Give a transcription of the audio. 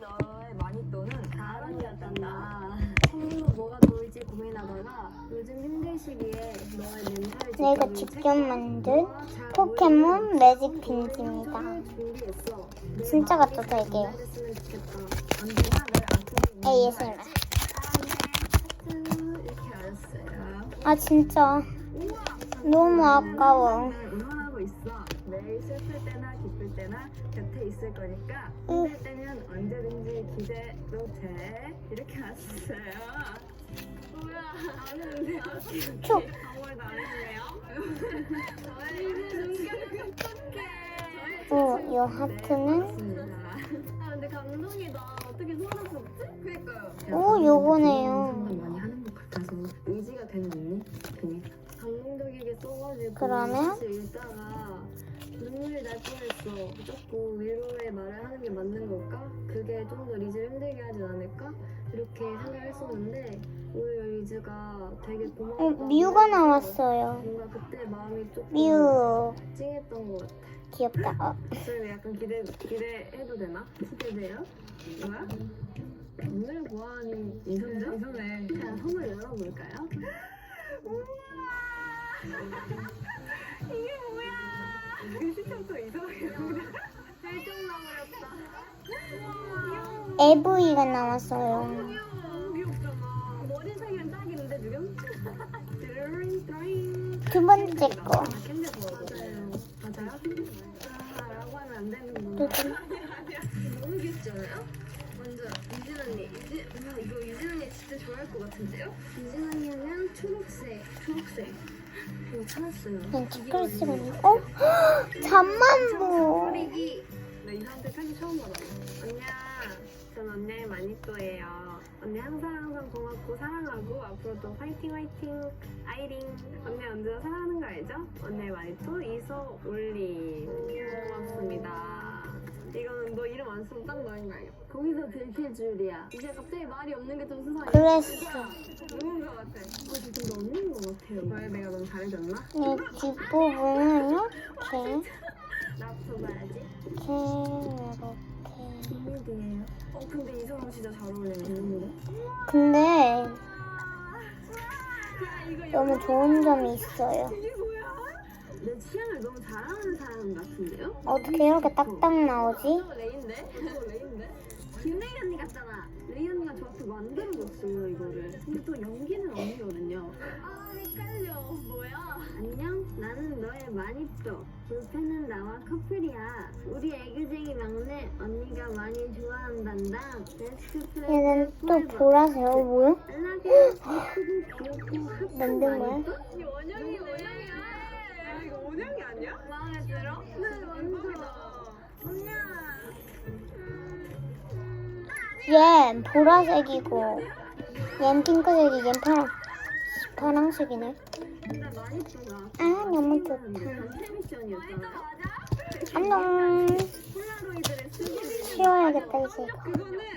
너의 마니또는 사람이었단다. 청로 뭐가 좋을지 고민하거나 요즘 힘든 시기에 너의 멘탈 내가 직접 만든 포켓몬 매직 빈지입니다. 진짜 같다, 되게. ASMR. 아, 진짜. 너무 아까워. 때나 곁에 있을 거니까 응. 힘들 때는 언제든지 기대도 돼. 이렇게 왔어요. 뭐야? 했네요. 저의 어떡해. 어, 이 하트는 아 근데 감동이다. 어떻게 소름 돋지? 그니까요. 오 요거네요. 많이 하는 것 같아서 의지가 되는 언니. 그니까. 감동적이게 써가지고 그러면? 사실 읽다가 날 뻔했어. 자꾸 위로의 말을 하는 게 맞는 걸까? 그게 좀 더 리즈를 힘들게 하진 않을까? 이렇게 생각했었는데 오히려 리즈가 되게 고마워. 어, 미우가 나왔어요. 뭔가 그때 마음이 조금 미우 찡했던 것 같아. 귀엽다. 어. 저희 약간 기대 기대해도 되나? 기대돼요? 뭐야? 오늘 보아하니 이선자? 이선해. 자 선물 열어볼까요? 우와! 이게 이상해요. AV가 나왔어요. 귀여워. 귀엽잖아. 머리색이랑 딱인데 지금? 드링 드링. 두 번째 거. 캔디. 맞아요? 맞아요? 라고 하면 안 되는구나. 두둔. 너무 귀엽지 않아요? 완전 유진 언니. 유진, 음, 이거 유진 언니 진짜 좋아할 것 같은데요? 유진 언니는 초록색, 초록색. 이거 찾았어요. 그냥 초콜릿을 어? 잠만보. 소리기. 나이 사람들 편지 처음 받아. 언니야, 전 언니의 마니또예요. 언니 항상 항상 고맙고 사랑하고 앞으로도 화이팅 화이팅 아이링 언니 언제나 사랑하는 거 알죠? 언니의 마니또 이소 올리. 너 쓰면 딱 너인 거 알죠? 거기서 들킬 줄이야. 이제 갑자기 말이 없는 게 좀 수상해. 그랬어. 누군 거 같아. 어, 저 근데 언니인 거 같아요. 왜 내가 너무 잘해줬나? 이 뒷부분은 이렇게, 나부터 봐야지. 이렇게, 이렇게. 비밀이에요. 어 근데 이성우 진짜 잘 어울리네. 근데 이거 너무 좋은 점이 있어요. 내 취향을 너무 잘하는 사람 같은데요? 어떻게 이렇게 딱딱 나오지? 이거 레인데? 이거 레인데? 김레이 언니 같잖아. 레이 언니가 저한테 만들어줬어요 이거를. 근데 또 연기는 언니거든요. 아 헷갈려. 뭐야? 안녕. 나는 너의 마니또. 볼펜은 나와 커플이야. 우리 애교쟁이 막내 언니가 많이 좋아한단다. 베스트 프렌드. 얘는 또 보라색. 어, 뭐야? 예쁘고 귀엽고 만든 거야? 마니또? 이 원영이 얘 보라색이고, 얜 핑크색이, 얜 파랑, 파랑색이네. 아, 너무 좋다. 안녕. 쉬어야겠다, 이제. 그거는